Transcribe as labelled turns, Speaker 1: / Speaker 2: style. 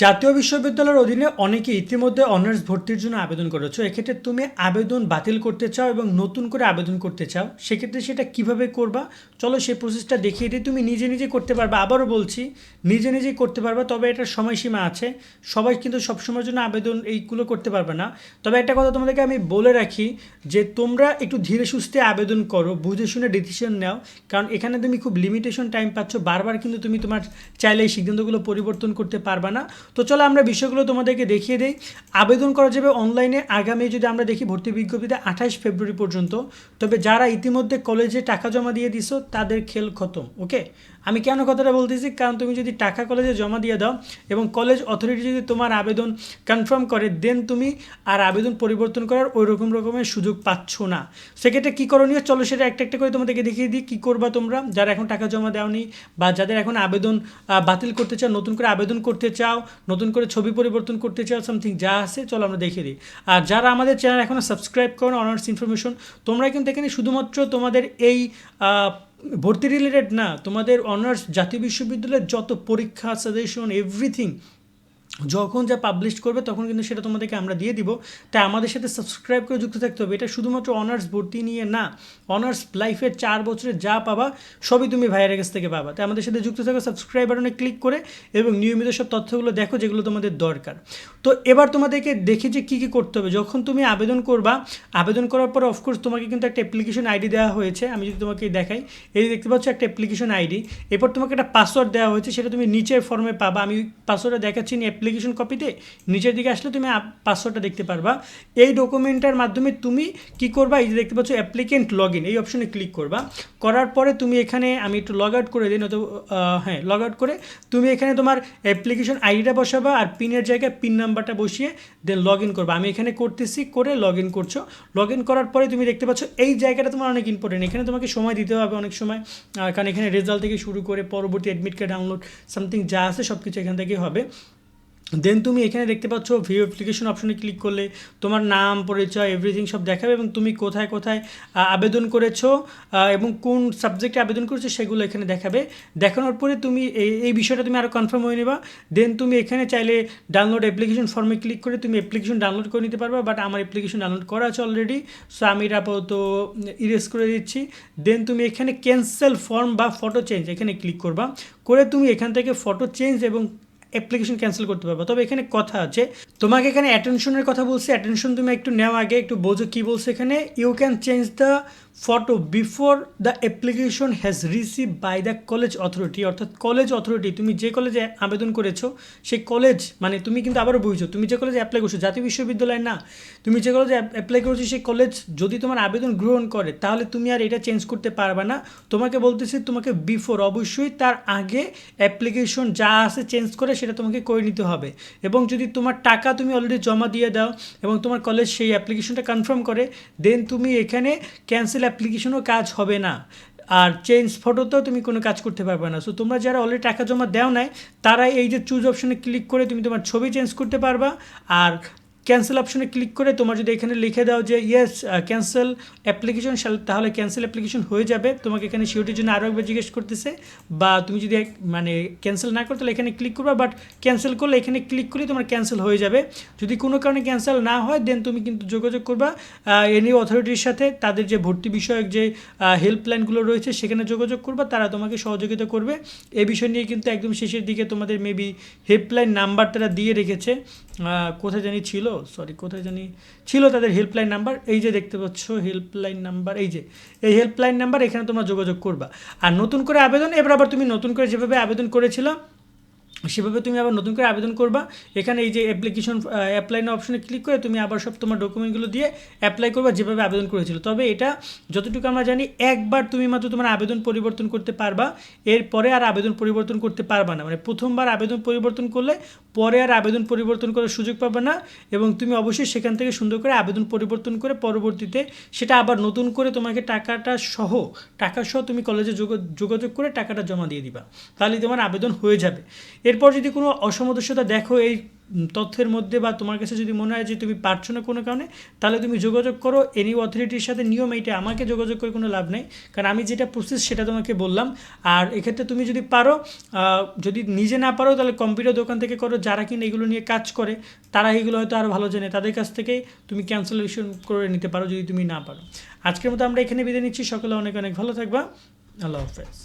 Speaker 1: জাতীয় বিশ্ববিদ্যালয়ের অধীনে অনেকে ইতিমধ্যে অনার্স ভর্তির জন্য আবেদন করেছ। এক্ষেত্রে তুমি আবেদন বাতিল করতে চাও এবং নতুন করে আবেদন করতে চাও, সেক্ষেত্রে সেটা কীভাবে করবা? চলো সেই প্রসেসটা দেখিয়ে দিই। তুমি নিজে নিজে করতে পারবা। আবারও বলছি, নিজে নিজেই করতে পারবা, তবে এটার সময়সীমা আছে। সবাই কিন্তু সবসময়ের জন্য আবেদন এইগুলো করতে পারবে না। তবে একটা কথা তোমাদেরকে আমি বলে রাখি যে, তোমরা একটু ধীরে সুস্থে আবেদন করো, বুঝে শুনে ডিসিশন নাও। কারণ এখানে তুমি খুব লিমিটেশন টাইম পাচ্ছ। বারবার কিন্তু তুমি তোমার চাইলে এই সিদ্ধান্তগুলো পরিবর্তন করতে পারবে না। তো চলো আমরা বিষয়গুলো তোমাদেরকে দেখিয়ে দিই। আবেদন করা যাবে অনলাইনে আগামী যদি আমরা দেখি ভর্তি বিজ্ঞপ্তিতে আঠাশ ফেব্রুয়ারি পর্যন্ত, তবে যারা ইতিমধ্যে কলেজে টাকা জমা দিয়ে দিছো, তাদের খেল খতম ওকে আমি কেন কথাটা বলতেছি? কারণ তুমি যদি টাকা কলেজে জমা দিয়ে দাও এবং কলেজ অথরিটি যদি তোমার আবেদন কনফার্ম করে দেন তুমি আর আবেদন পরিবর্তন করার ওই রকম রকমের সুযোগ পাচ্ছ না। সেক্ষেত্রে কী করণীয়? চলো সেটা একটা একটা করে তোমাদেরকে দেখিয়ে দিই, কী করবা তোমরা? যারা এখন টাকা জমা দেওনি বা যাদের এখন আবেদন বাতিল করতে চাও, নতুন করে আবেদন করতে চাও নতুন করে ছবি পরিবর্তন করতে চাও সামথিং যা আছে, চলো আমরা দেখিয়ে দিই। আর যারা আমাদের চ্যানেল এখনও সাবস্ক্রাইব করো অনার্স ইনফরমেশন তোমরা কিন্তু এখানে শুধুমাত্র তোমাদের এই ভর্তি রিলেটেড না, তোমাদের অনার্স জাতীয় বিশ্ববিদ্যালয়ের যত পরীক্ষা সাজেশন এভরিথিং যখন যা পাবলিশ করবে, তখন কিন্তু সেটা তোমাদেরকে আমরা দিয়ে দিব। তাই আমাদের সাথে সাবস্ক্রাইব করে যুক্ত থাকতে হবে। এটা শুধুমাত্র অনার্স ভর্তি নিয়ে না অনার্স লাইফের চার বছরে যা পাবা, সবই তুমি ভাইয়ের কাছ থেকে পাবা। তাই আমাদের সাথে যুক্ত থাকো সাবস্ক্রাইব বাটনে ক্লিক করে এবং নিয়মিত সব তথ্যগুলো দেখো, যেগুলো তোমাদের দরকার। তো এবার তোমাদেরকে দেখে যে কী কী করতে হবে। যখন তুমি আবেদন করবা, আবেদন করার পর অফকোর্স তোমাকে কিন্তু একটা অ্যাপ্লিকেশন আইডি দেওয়া হয়েছে। আমি যদি তোমাকে দেখাই, এই দেখতে পাচ্ছ একটা অ্যাপ্লিকেশন আইডি এরপর তোমাকে একটা পাসওয়ার্ড দেওয়া হয়েছে, সেটা তুমি নিচের ফর্মে পাবা। আমি পাসওয়ার্ডটা দেখাচ্ছি নি অ্যাপ্লিকেশন কপিতে নিচের দিকে আসলে তুমি পাসওয়ার্ডটা দেখতে পারবা। এই ডকুমেন্টটার মাধ্যমে তুমি কি করবা? এই যে দেখতে পাচ্ছ অ্যাপ্লিকেন্ট লগ ইন এই অপশনে ক্লিক করবা। করার পরে তুমি এখানে আমি একটু লগ আউট করে দিই, নয়তো হ্যাঁ লগ আউট করে তুমি এখানে তোমার অ্যাপ্লিকেশন আইডিটা বসাবা আর পিনের জায়গায় পিন নাম্বারটা বসিয়ে দেন লগ ইন করবা। আমি এখানে করতেছি, করে লগ ইন করছ। লগ ইন করার পরে তুমি দেখতে পাচ্ছ এই জায়গাটা তোমার অনেক ইম্পর্টেন্ট এখানে তোমাকে সময় দিতে হবে অনেক সময় কারণ এখানে রেজাল্ট থেকে শুরু করে পরবর্তী অ্যাডমিট কার্ড ডাউনলোড সামথিং যা আছে সব কিছু এখান থেকেই হবে। দেন তুমি এখানে দেখতে পাচ্ছ ভিউ অ্যাপ্লিকেশন অপশনে ক্লিক করলে তোমার নাম, পরিচয় এভরিথিং সব দেখাবে এবং তুমি কোথায় কোথায় আবেদন করেছ এবং কোন সাবজেক্টে আবেদন করেছ সেগুলো এখানে দেখাবে। দেখানোর পরে তুমি এই বিষয়টা তুমি আরও কনফার্ম হয়ে নেবা। দেন তুমি এখানে চাইলে ডাউনলোড অ্যাপ্লিকেশন ফর্মে ক্লিক করে তুমি অ্যাপ্লিকেশন ডাউনলোড করে নিতে পারবে বাট আমার অ্যাপ্লিকেশন ডাউনলোড করা আছে অলরেডি সো আমি এটা আপাতত ইরেজ করে দিচ্ছি। দেন তুমি এখানে ক্যান্সেল ফর্ম বা ফটো চেঞ্জ এখানে ক্লিক করবা। করে তুমি এখান থেকে ফটো চেঞ্জ এবং অ্যাপ্লিকেশন ক্যান্সেল করতে পারবে। তবে এখানে কথা আছে, তোমাকে এখানে অ্যাটেনশনের কথা বলছে অ্যাটেনশন তুমি একটু নেওয়া আগে, একটু বোঝো কী বলছে এখানে। You can change the photo before the application has receive by the college authority অর্থাৎ কলেজ অথরিটি তুমি যে কলেজে আবেদন করেছ, সেই কলেজ মানে তুমি কিন্তু আবারও বুঝছ, তুমি যে কলেজে অ্যাপ্লাই করছ, জাতীয় বিশ্ববিদ্যালয় না, তুমি যে কলেজে অ্যাপ্লাই করেছ, সেই কলেজ যদি তোমার আবেদন গ্রহণ করে, তাহলে তুমি আর এটা চেঞ্জ করতে পারবে না। তোমাকে বলতেছি, তোমাকে বিফোর অবশ্যই তার আগে অ্যাপ্লিকেশন যা আছে চেঞ্জ করে, সেটা তোমাকে করে নিতে হবে। এবং যদি তোমার টাকা তুমি অলরেডি জমা দিয়ে দাও, এবং তোমার কলেজ সেই অ্যাপ্লিকেশনটা কনফার্ম করে দেন তুমি এখানে ক্যান্সেল অ্যাপ্লিকেশনও কাজ হবে না। আর চেঞ্জ ফটোতেও তুমি কোনো কাজ করতে পারবে না। সো তোমরা যারা অলরেডি টাকা জমা দেও নাই তারা এই যে চুজ অপশনে ক্লিক করে তুমি তোমার ছবি চেঞ্জ করতে পারবা। আর ক্যান্সেল অপশনে ক্লিক করে তোমার যদি এখানে লিখে দাও যে ইয়েস ক্যান্সেল অ্যাপ্লিকেশন তাহলে ক্যান্সেল অ্যাপ্লিকেশন হয়ে যাবে। তোমাকে এখানে সিওটির জন্য আরও একবার জিজ্ঞেস করতেছে। বা তুমি যদি মানে ক্যান্সেল না করো, তাহলে এখানে ক্লিক করবা। বাট ক্যান্সেল করলে এখানে ক্লিক করলে তোমার ক্যান্সেল হয়ে যাবে। যদি কোনো কারণে ক্যান্সেল না হয় দেন তুমি কিন্তু যোগাযোগ করবা। এনি অথরিটির সাথে তাদের যে ভর্তি বিষয়ক যে হেল্পলাইনগুলো রয়েছে, সেখানে যোগাযোগ করবা। তারা তোমাকে সহযোগিতা করবে। এ বিষয় নিয়ে কিন্তু একদম শেষের দিকে তোমাদের মেবি হেল্পলাইন নাম্বার তারা দিয়ে রেখেছে। কোথায় জানি ছিল। সরি কোথায় জানি? ছিল তাদের হেল্পলাইন নাম্বার এই যে দেখতে পাচ্ছ হেল্পলাইন নাম্বার এই যে, এই হেল্পলাইন নাম্বার এখানে তোমরা যোগাযোগ করবা। আর নতুন করে আবেদন, এবার আবার তুমি নতুন করে যেভাবে আবেদন করেছিলাম সেভাবে তুমি আবার নতুন করে আবেদন করবা। এখানে এই যে অ্যাপ্লিকেশন অ্যাপ্লাই না অপশনে ক্লিক করে তুমি আবার সব তোমার ডকুমেন্টগুলো দিয়ে অ্যাপ্লাই করবা যেভাবে আবেদন করেছিল। তবে এটা যতটুকু আমরা জানি, একবার তুমি মাত্র তোমার আবেদন পরিবর্তন করতে পারবা। এরপরে আর আবেদন পরিবর্তন করতে পারবা না। মানে প্রথমবার আবেদন পরিবর্তন করলে পরে আর আবেদন পরিবর্তন করার সুযোগ পাবে না এবং তুমি অবশ্যই সেখান থেকে সুন্দর করে আবেদন পরিবর্তন করে পরবর্তীতে সেটা আবার নতুন করে তোমাকে টাকাটা সহ, টাকা সহ তুমি কলেজে যোগ- যোগাযোগ করে টাকাটা জমা দিয়ে দিবা। তাহলে তোমার আবেদন হয়ে যাবে। এরপর যদি কোনো অসামঞ্জস্যতা দেখো এই তথ্যের মধ্যে বা তোমার কাছে যদি মনে হয় যে তুমি পারছ না কোনো কারণে, তাহলে তুমি যোগাযোগ করো। এনি অথরিটির সাথে নিয়ম এইটা, আমাকে যোগাযোগ করে কোনো লাভ নেই। কারণ আমি যেটা প্রসেস সেটা তোমাকে বললাম। আর এক্ষেত্রে তুমি যদি পারো যদি নিজে না পারো, তাহলে কম্পিউটার দোকান থেকে করো। যারা কিনা এগুলো নিয়ে কাজ করে, তারা এগুলো হয়তো আরও ভালো জানে। তাদের কাছ থেকে তুমি ক্যান্সেলেশন করে নিতে পারো যদি তুমি না পারো। আজকের মতো আমরা এখানে বিদায় নিচ্ছি। সকলে অনেক অনেক ভালো থাকবা। আল্লাহ হাফেজ।